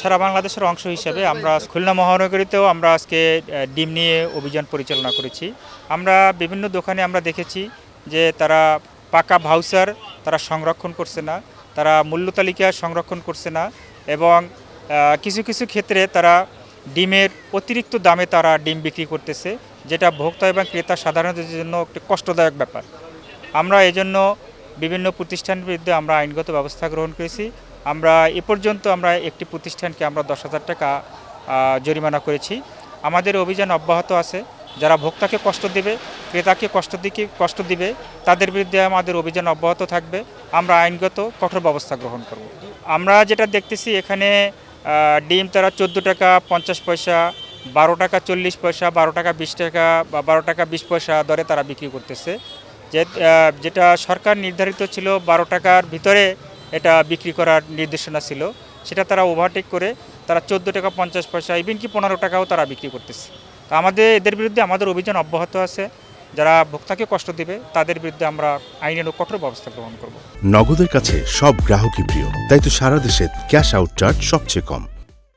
সারা বাংলাদেশের অংশ হিসেবে আমরা খুলনা মহানগরীতেও আমরা আজকে ডিম নিয়ে অভিযান পরিচালনা করেছি। আমরা বিভিন্ন দোকানে আমরা দেখেছি যে তারা পাকা ভাউচার তারা সংরক্ষণ করছে না, তারা মূল্য তালিকা সংরক্ষণ করছে না এবং কিছু কিছু ক্ষেত্রে তারা ডিমের অতিরিক্ত দামে তারা ডিম বিক্রি করতেছে, যেটা ভোক্তা এবং ক্রেতা সাধারণদের জন্য একটি কষ্টদায়ক ব্যাপার। আমরা এজন্য বিভিন্ন প্রতিষ্ঠানের বিরুদ্ধে আমরা আইনগত ব্যবস্থা গ্রহণ করেছি। আমরা এ পর্যন্ত আমরা একটি প্রতিষ্ঠানকে আমরা দশ হাজার টাকা জরিমানা করেছি। আমাদের অভিযান অব্যাহত আছে। যারা ভোক্তাকে কষ্ট দেবে, ক্রেতাকে কষ্ট দিকে, কষ্ট দিবে, তাদের বিরুদ্ধে আমাদের অভিযান অব্যাহত থাকবে। আমরা আইনগত কঠোর ব্যবস্থা গ্রহণ করব। আমরা যেটা দেখতেছি এখানে ডিম তারা চোদ্দ টাকা পঞ্চাশ পয়সা, বারো টাকা চল্লিশ পয়সা, বারো টাকা বিশ টাকা বা বারো টাকা বিশ পয়সা দরে তারা বিক্রি করতেছে। যে যেটা সরকার নির্ধারিত ছিল বারো টাকার ভিতরে এটা বিক্রি করার নির্দেশনা ছিল। সেটা তারা ওভারটেক করে তারা চোদ্দ টাকা পঞ্চাশ পয়সা ইভেন কি পনেরো টাকাও তারা বিক্রি করতেছে। তো আমাদের, এদের বিরুদ্ধে আমাদের অভিযান অব্যাহত আছে। যারা ভোক্তাকে কষ্ট দেবে, তাদের বিরুদ্ধে আমরা আইনের কঠোর ব্যবস্থা গ্রহণ করব। নগদের কাছে সব গ্রাহকই প্রিয়। তাই তো সারা দেশে ক্যাশ আউট চার্জ সবচেয়ে কম।